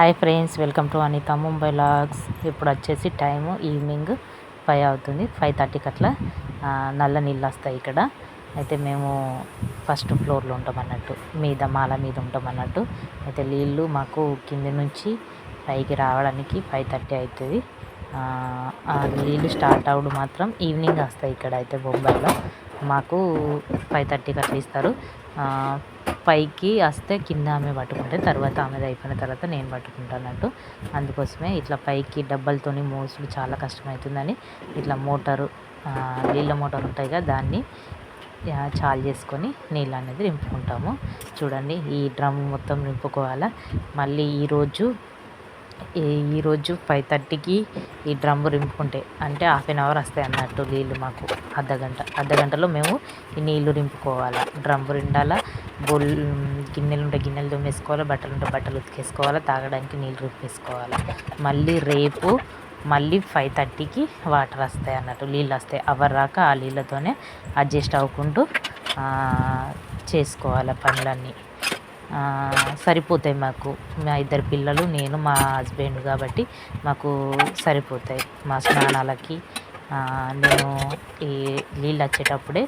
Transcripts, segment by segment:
Hi friends welcome to Anitha Mumbai logs. ఇప్పుడు వచ్చేసి time evening five అవుతుంది five థర్టీకి అట్లా నల్ల నీళ్ళు వస్తాయి ఇక్కడ. అయితే మేము ఫస్ట్ ఫ్లోర్లో ఉంటాం అన్నట్టు మీద మాల మీద ఉంటాం అన్నట్టు. అయితే నీళ్ళు మాకు కింద నుంచి పైకి రావడానికి ఫైవ్ థర్టీ అవుతుంది. ఆ నీళ్ళు స్టార్ట్ అవ్వడం మాత్రం ఈవినింగ్ వస్తాయి ఇక్కడ అయితే బొంబాయిలో మాకు ఫైవ్ థర్టీకి అట్లా ఇస్తారు. పైకి వస్తే కింద ఆమె పట్టుకుంటే తర్వాత ఆమెది అయిపోయిన తర్వాత నేను పట్టుకుంటానట్టు అందుకోసమే ఇట్లా పైకి డబ్బలతోని మోసుడు చాలా కష్టమవుతుందని ఇట్లా మోటారు నీళ్ళ మోటార్ ఉంటాయి కదా దాన్ని చాలు చేసుకొని నీళ్ళు అనేది నింపుకుంటాము. చూడండి ఈ డ్రమ్ మొత్తం నింపుకోవాలా? మళ్ళీ ఈరోజు ఈరోజు ఫైవ్ థర్టీకి ఈ డ్రమ్ము రింపుకుంటే అంటే హాఫ్ అన్ అవర్ వస్తాయి అన్నట్టు నీళ్ళు మాకు అర్ధగంట అర్ధగంటలో మేము ఈ నీళ్ళు రింపుకోవాలా. డ్రమ్ము రిండాల బొల్ గిన్నెలు ఉంటే గిన్నెలు దుమ్మేసుకోవాలి బట్టలు ఉంటే బట్టలు ఉతికేసుకోవాలి తాగడానికి నీళ్ళు రింపేసుకోవాలి మళ్ళీ రేపు మళ్ళీ ఫైవ్ థర్టీకి వాటర్ వస్తాయి అన్నట్టు నీళ్ళు వస్తాయి. అవర్ రాక ఆ నీళ్ళతోనే అడ్జస్ట్ అవ్వకుంటూ చేసుకోవాలి పనులన్నీ. సరిపోతాయి మాకు. మా ఇద్దరు పిల్లలు నేను మా హస్బెండ్ కాబట్టి మాకు సరిపోతాయి మా స్నానాలకి. నేను ఈ నీళ్ళు వచ్చేటప్పుడే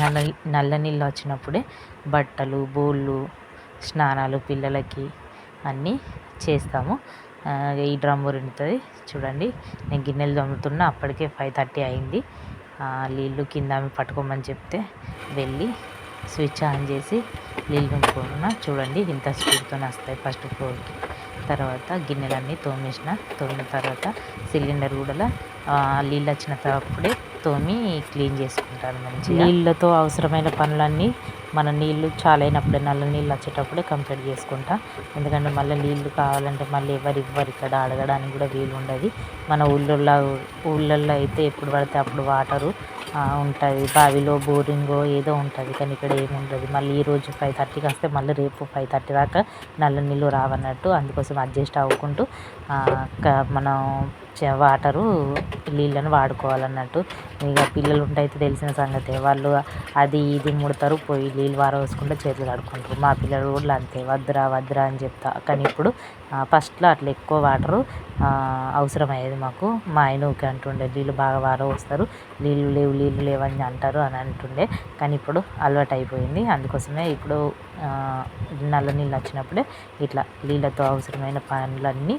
నల్ల నల్ల నీళ్ళు వచ్చినప్పుడే బట్టలు బోళ్ళు స్నానాలు పిల్లలకి అన్నీ చేస్తాము. ఈ డ్రమ్ము నిండుతుంది చూడండి. నేను గిన్నెలు తోముతున్నా అప్పటికే ఫైవ్ థర్టీ అయింది. నీళ్ళు కింద పట్టుకోమని చెప్తే వెళ్ళి స్విచ్ ఆన్ చేసి నీళ్ళు నింపుకున్న చూడండి ఇంత స్పీడ్తో వస్తాయి ఫస్ట్ ఫ్లోర్కి. తర్వాత గిన్నెలన్నీ తోమేసిన తోమిన తర్వాత సిలిండర్ కూడా నీళ్ళు వచ్చిన వచ్చినప్పుడే తోమి క్లీన్ చేసుకుంటాను మంచిగా. నీళ్ళతో అవసరమైన పనులన్నీ మన నీళ్ళు చాలైనప్పుడే నల్ల నీళ్ళు వచ్చేటప్పుడే కంప్లీట్ చేసుకుంటా. ఎందుకంటే మళ్ళీ నీళ్ళు కావాలంటే మళ్ళీ ఎవరు ఇవ్వరు ఇక్కడ అడగడానికి కూడా వీలు ఉండదు మన ఊళ్ళల్లో ఊళ్ళల్లో అయితే ఎప్పుడు పడితే అప్పుడు వాటరు ఉంటుంది బావిలో బోరింగో ఏదో ఉంటుంది. కానీ ఇక్కడ ఏమి ఉండదు. మళ్ళీ ఈరోజు ఫైవ్ థర్టీకి వస్తే మళ్ళీ రేపు ఫైవ్ థర్టీ దాకా నల్ల నీళ్ళు రావన్నట్టు అందుకోసం అడ్జస్ట్ అవ్వుకుంటూ మనం వాటరు నీళ్ళని వాడుకోవాలన్నట్టు. ఇక పిల్లలు ఉంటే అయితే తెలిసిన సంగతే. వాళ్ళు అది ఇది ముడతారు పోయి నీళ్ళు వారవేసుకుంటే చేతులు కడుక్కుంటారు. మా పిల్లలు కూడా అంతే వద్దురా వద్దురా అని చెప్తా. కానీ ఇప్పుడు ఫస్ట్లో అట్లా ఎక్కువ వాటరు అవసరమయ్యేది మాకు. మా ఆయన ఊకే అంటుండే నీళ్ళు బాగా వారవస్తారు. నీళ్ళు లేవు నీళ్ళు లేవని అంటారు అని అంటుండే. కానీ ఇప్పుడు అలవాటు అయిపోయింది అందుకోసమే ఇప్పుడు నల్ల నీళ్ళు వచ్చినప్పుడే ఇట్లా నీళ్ళతో అవసరమైన పనులన్నీ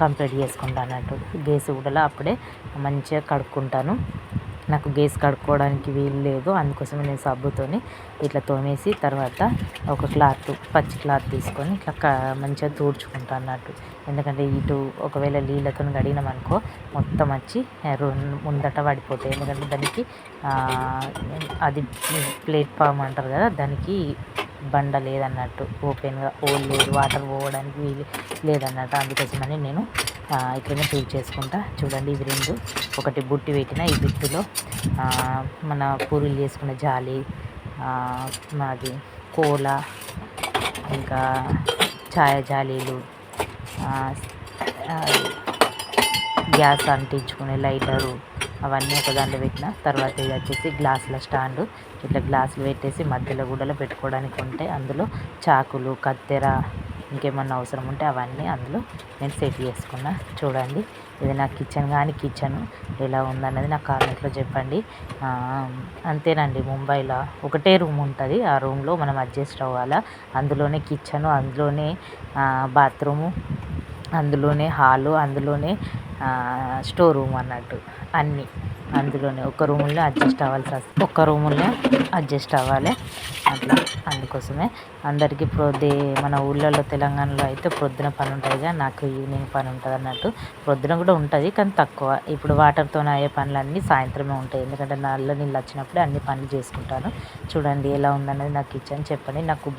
కంప్లీట్ చేసుకుంటా అన్నట్టు. గ్యాస్ కూడా అప్పుడే మంచిగా కడుక్కుంటాను. నాకు గేస్ కడుక్కోవడానికి వీలు లేదు. అందుకోసమే నేను సబ్బుతోని ఇట్లా తోమేసి తర్వాత ఒక క్లాత్ పచ్చి క్లాత్ తీసుకొని ఇట్లా మంచిగా తుడుచుకుంటాను అన్నట్టు. ఎందుకంటే ఇటు ఒకవేళ నీళ్ళతో కడిగినామనుకో మొత్తం వచ్చి ముందట పడిపోతాయి. ఎందుకంటే దానికి అది ప్లేట్ఫామ్ అంటారు కదా దానికి బండ లేదన్నట్టు. ఓపెన్గా ఓల్ లేదు వాటర్ పోవడానికి వీలు లేదన్నట్టు. అందుకోసమని నేను ఇట్లనే ఫిల్ చేసుకుంటా. చూడండి ఇవి రెండు. ఒకటి బుట్టి పెట్టిన ఈ బుట్టిలో మన పూరీలు చేసుకునే జాలి మాది కోల ఇంకా ఛాయ జాలీలు గ్యాస్ అంటించుకునే లైటరు అవన్నీ ఒక దాంట్లో పెట్టిన. తర్వాత ఇది వచ్చేసి గ్లాసుల స్టాండు. ఇట్లా గ్లాసులు పెట్టేసి మధ్యలో గుడ్డలో పెట్టుకోవడానికి ఉంటే అందులో చాకులు కత్తెర ఇంకేమన్నా అవసరం ఉంటే అవన్నీ అందులో నేను సెట్ చేసుకున్నా. చూడండి ఇది నా కిచెన్ కానీ కిచెన్ ఎలా ఉందన్నది నాకు కామెంట్లో చెప్పండి. అంతేనండి ముంబైలో ఒకటే రూమ్ ఉంటుంది. ఆ రూమ్లో మనం అడ్జస్ట్ అవ్వాలా? అందులోనే కిచెను అందులోనే బాత్రూము అందులోనే హాలు అందులోనే స్టోర్ రూమ్ అన్నట్టు అన్నీ. అందులోనే ఒక రూముల్లో అడ్జస్ట్ అవ్వాల్సి వస్తుంది ఒక్క రూముల్లో అడ్జస్ట్ అవ్వాలి. అట్లా. అందుకోసమే అందరికీ ప్రొద్దు మన ఊళ్ళల్లో తెలంగాణలో అయితే ప్రొద్దున పని ఉంటుంది నాకు ఈవినింగ్ పని ఉంటుంది అన్నట్టు. ప్రొద్దున కూడా ఉంటుంది కానీ తక్కువ. ఇప్పుడు వాటర్తో అయ్యే పనులన్నీ సాయంత్రమే ఉంటాయి. ఎందుకంటే నల్ల నీళ్ళు వచ్చినప్పుడే అన్ని పనులు చేసుకుంటాను. చూడండి ఎలా ఉందన్నది నాకు కిచెన్ చెప్పండి. నాకు